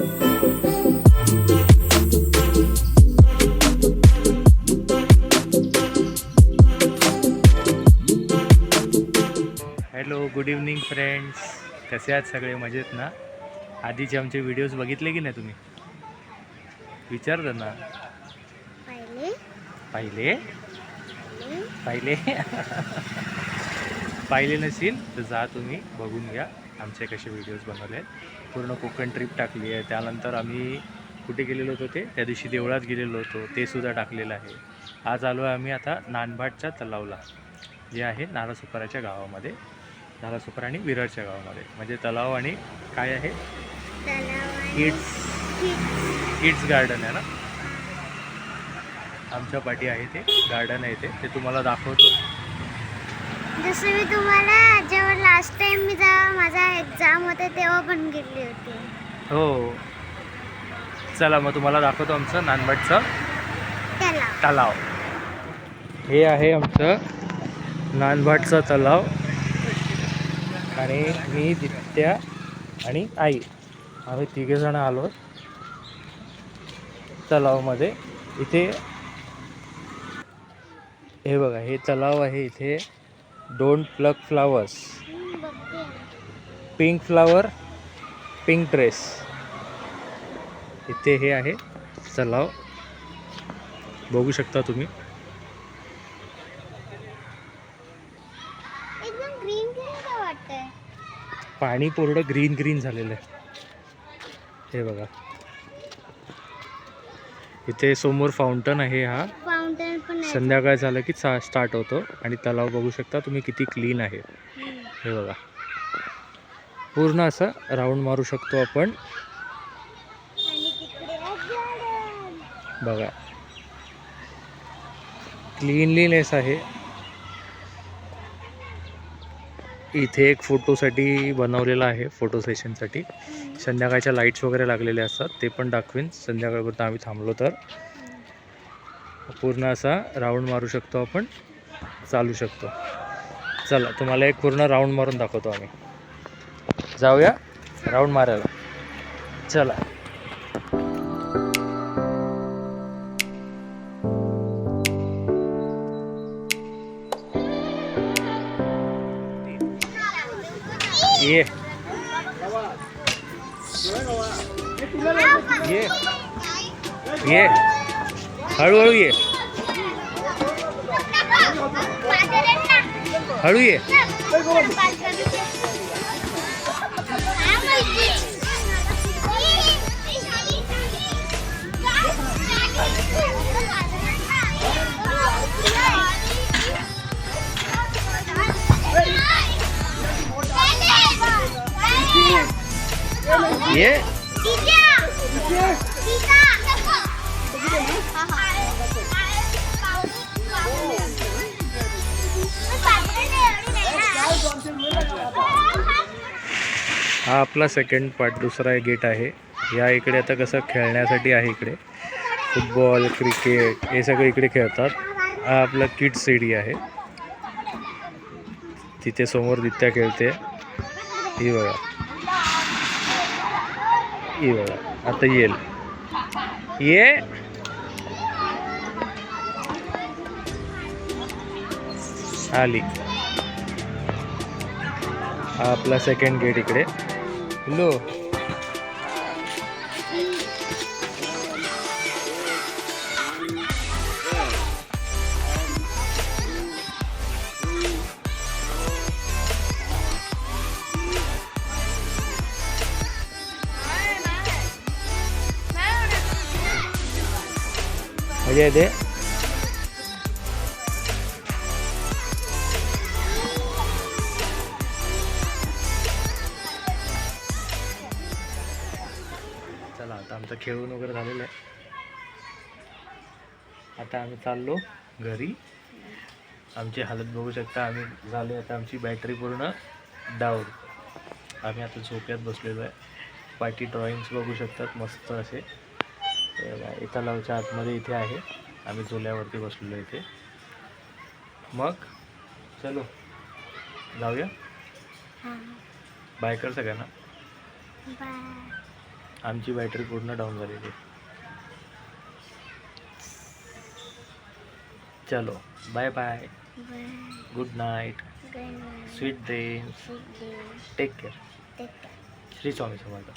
Hello good evening friends कसे आहात सगळे? मजेत ना? आधीचे आमचे व्हिडिओज बघितले की नाही तुम्ही? विचार ना? पहिले. पाहिले? पाहिले. पाहिले? नसेल तर जा तुम्ही बघून घ्या. आमचे कसे व्हिडिओज बनवले आहेत. पूर्ण कोकण ट्रिप टाकली आहे. त्यानंतर आम्ही कुठे गेलेलो होतो ते? त्या दिवशी देवळात गेलेलो होतो. ते सुद्धा टाकलेलं आहे. आज आलो आहे आम्ही आता नानभाटच्या तलावला जे आहे नारासुपाराच्या गावामध्ये. नारासुपारा आणि विरळच्या गावामध्ये. म्हणजे तलाव आणि काय आहे? किड्स किड्स गार्डन आहे ना? आमच्या पाठी आहे ते. गार्डन आहे ते. ते तुम्हाला दाखवतो. जसं मी तुम्हाला जेव्हा लास्ट टाइम मी जेव्हा माझा एक्झाम होते तेव्हा पण गेली होती. हो. चला मग तुम्हाला दाखवतो आमचं नानभटचं त्याला तलाव. हे आहे आमचं नानभाटचा तलाव. आणि मी दित्या आणि आई. आम्ही तिघेजण आलो तलावमध्ये. इथे हे बघा हे तलाव आहे इथे. Don't pluck flowers pink flower pink dress इथे हे आहे. तलाव बघू शकता तुम्ही. पाणी पूर्ण ग्रीन ग्रीन झालेलं आहे. हे बघा. इथे समोर फाउंटन आहे हा. संध्याकाळ झालं की चा स्टार्ट होतो आणि तलाव बघू शकता तुम्ही किती क्लीन आहे. हे बघा. पूर्ण असं राऊंड मारू शकतो आपण. बघा. क्लीनलीनेस आहे. इथे एक फोटोसाठी बनवलेला आहे फोटो सेशनसाठी संध्याकाळच्या लाईट्स वगैरे लागलेले असतात ते पण दाखवीन. संध्याकाळपर्यंत आम्ही थांबलो तर. पूर्ण असा राऊंड मारू शकतो आपण. चालू शकतो. चला तुम्हाला एक पूर्ण राऊंड मारून दाखवतो आम्ही. जाऊया राऊंड मारायला. चला. ये. ये. ये हळूहळू ये. हळू ये. ये. हा आपला सेकंड पार्ट दुसरा गेट आहे. या इकडे आता कसं खेळण्यासाठी आहे इकडे. फुटबॉल क्रिकेट हे सगळे इकडे खेळतात. हा आपला किट सिडी आहे. तिथे समोर दित्या खेळते. ही बघा. ही बघा. आता येईल. ये! आली हा आपला सेकंड गेट इकडे लो मजा येते आता खेळून वगैरे झालेलं आहे. आता आम्ही चाललो घरी. आमची हालत बघू शकता आम्ही झाले आता आमची बॅटरी पूर्ण डाऊन आम्ही आता झोक्यात बसलेलो आहे. पाठी ड्रॉइंग्स बघू शकतात मस्त असे. इथं लावच्या आतमध्ये इथे आहे. आम्ही झोल्यावरती बसलेलो इथे. मग चलो. जाऊया. बाय कर सगळ्यांना. बाय आमची बॅटरी पूर्ण डाऊन झालेली आहे. चलो bye bye good night sweet dreams take care Shri Swami Samarth